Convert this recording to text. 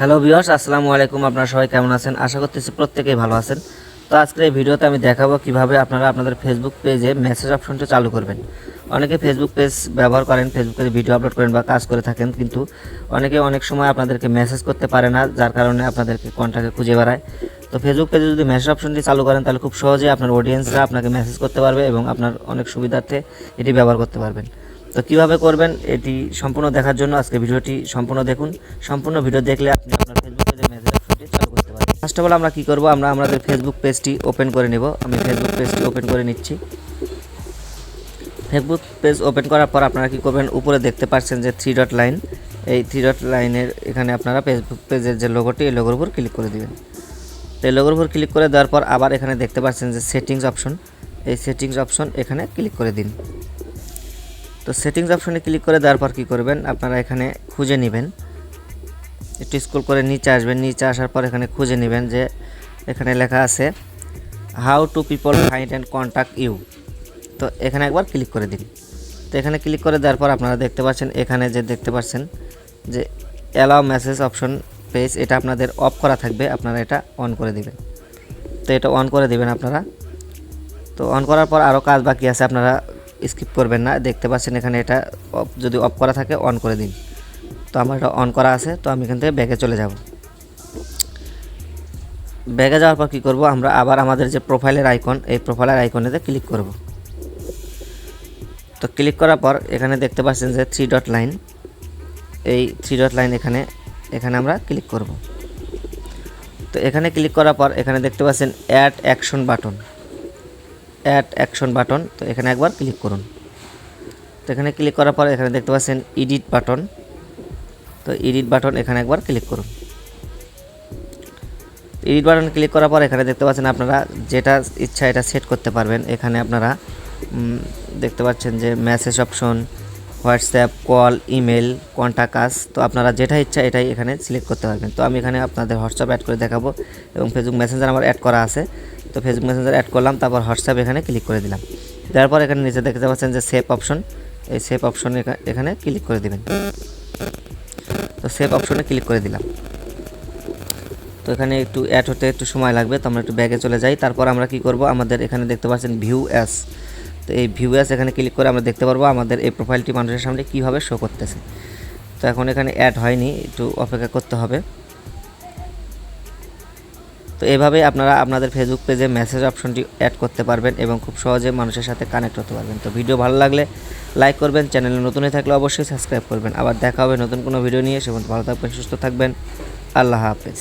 Hello বিয়স আসসালামু আলাইকুম। আপনারা সবাই কেমন আছেন? আশা করতেছি প্রত্যেকেই ভালো আছেন। তো আজকের এই ভিডিওতে আমি দেখাবো কীভাবে আপনারা আপনাদের ফেসবুক পেজে মেসেজ অপশনটা চালু করবেন। অনেকে ফেসবুক পেজ ব্যবহার করেন ফেসবুকে ভিডিও আপলোড করেন বা কাজ করে থাকেন, কিন্তু অনেকে অনেক সময় আপনাদেরকে মেসেজ করতে পারে না, যার কারণে আপনাদেরকে কন্ট্যাক্টে খুঁজে বেড়ায়। তো ফেসবুক পেজে যদি মেসেজ অপশনটি চালু করেন, তাহলে খুব সহজে আপনার অডিয়েন্সরা আপনাকে মেসেজ করতে পারবে এবং আপনার অনেক সুবিধার্থে এটি ব্যবহার করতে পারবেন। তো কীভাবে করবেন এটি সম্পূর্ণ দেখার জন্য আজকে ভিডিওটি সম্পূর্ণ দেখুন। সম্পূর্ণ ভিডিও দেখলে আপনি আপনার ফেসবুক মেসেজ অপশনটি চালু করতে পারবেন। ফার্স্ট অফ অল আমরা কি করব? আমরা আমাদের ফেসবুক পেজটি ওপেন করে নেব। আমি ফেসবুক পেজটি ওপেন করে নিচ্ছি। ফেসবুক পেজ ওপেন করার পর আপনারা কি করবেন? উপরে দেখতে পাচ্ছেন যে থ্রি ডট লাইন এই থ্রি ডট লাইনের এখানে আপনারা ফেসবুক পেজের যে লোগোটি এই লোগোর উপর ক্লিক করে দিবেন। তো এই লোগোর উপর ক্লিক করে দেওয়ার পর আবার এখানে দেখতে পাচ্ছেন যে সেটিংস অপশন এই সেটিংস অপশন এখানে ক্লিক করে দিন। তো সেটিংস অপশনে ক্লিক করে দেওয়ার পর কী করবেন? আপনারা এখানে খুঁজে নেবেন। একটু স্কুল করে নিচে আসবেন। নিচে আসার পর এখানে খুঁজে নেবেন যে এখানে লেখা আছে how to people find and contact you তো এখানে একবার ক্লিক করে দিন। তো এখানে ক্লিক করে দেওয়ার পর আপনারা দেখতে পাচ্ছেন, এখানে যে দেখতে পাচ্ছেন যে অ্যালাউ মেসেজ অপশন পেজ এটা আপনাদের অফ করা থাকবে। আপনারা এটা অন করে দিবেন। তো এটা অন করে দিবেন আপনারা। তো অন করার পর আরও কাজ বাকি আছে। আপনারা স্কিপ করবেন না, দেখতে পাচ্ছেন এখানে এটা যদি অফ করা থাকে, অন করে দিন। তো আমার এটা অন করা আছে, তো আমি এখান থেকে ব্যাগে চলে যাব। ব্যাগে যাওয়ার পর কী করব, আমরা আবার আমাদের যে প্রোফাইলের আইকন, এই প্রোফাইলের আইকনেতে ক্লিক করব। তো ক্লিক করার পর এখানে দেখতে পাচ্ছেন যে থ্রি ডট লাইন, এই থ্রি ডট লাইন এখানে এখানে আমরা ক্লিক করব। তো এখানে ক্লিক করার পর এখানে দেখতে পাচ্ছেন add action button. Add action button তো এখানে একবার ক্লিক করুন। তো এখানে ক্লিক করার পর এখানে দেখতে পাচ্ছেন এডিট বাটন তো এডিট বাটন এখানে একবার ক্লিক করুন। এডিট বাটন ক্লিক করার পর এখানে দেখতে পাচ্ছেন আপনারা যেটা ইচ্ছা এটা সেট করতে পারবেন। এখানে আপনারা দেখতে পাচ্ছেন যে message option WhatsApp call email contact তো আপনারা যেটা ইচ্ছা এটাই এখানে সিলেক্ট করতে পারবেন। তো আমি এখানে আপনাদের হোয়াটসঅ্যাপ অ্যাড করে দেখাবো এবং ফেসবুক মেসেঞ্জার আমার অ্যাড করা আছে। তো ফেসবুক মেসেঞ্জার অ্যাড করলাম, তারপর হোয়াটসঅ্যাপ এখানে ক্লিক করে দিলাম। দেওয়ার পর এখানে নিচে দেখতে পাচ্ছেন যে সেভ অপশন এই সেভ অপশন এখানে ক্লিক করে দিবেন। তো সেভ অপশনে ক্লিক করে দিলাম। তো এখানে একটু অ্যাড হতে একটু সময় লাগবে, তো আমরা একটু ব্যাগে চলে যাই। তারপর আমরা কি করব? আমাদের এখানে দেখতে পাচ্ছেন ভিউ অ্যাস তো এই ভিউ অ্যাস এখানে ক্লিক করে আমরা দেখতে পারব আমাদের এই প্রোফাইলটি মানুষের সামনে কীভাবে শো করতেছে। তো এখন এখানে অ্যাড হয়নি, একটু অপেক্ষা করতে হবে। তো এভাবে আপনারা আপনাদের ফেসবুক পেজে মেসেজ অপশনটি অ্যাড করতে পারবেন এবং খুব সহজে মানুষের সাথে কানেক্ট হতে পারবেন। তো ভিডিও ভালো লাগলে লাইক করবেন চ্যানেলে নতুন হয়ে থাকলে অবশ্যই সাবস্ক্রাইব করবেন। আবার দেখা হবে নতুন কোনো ভিডিও নিয়ে। সে ভালো থাকবেন, সুস্থ থাকবেন। আল্লাহ হাফেজ।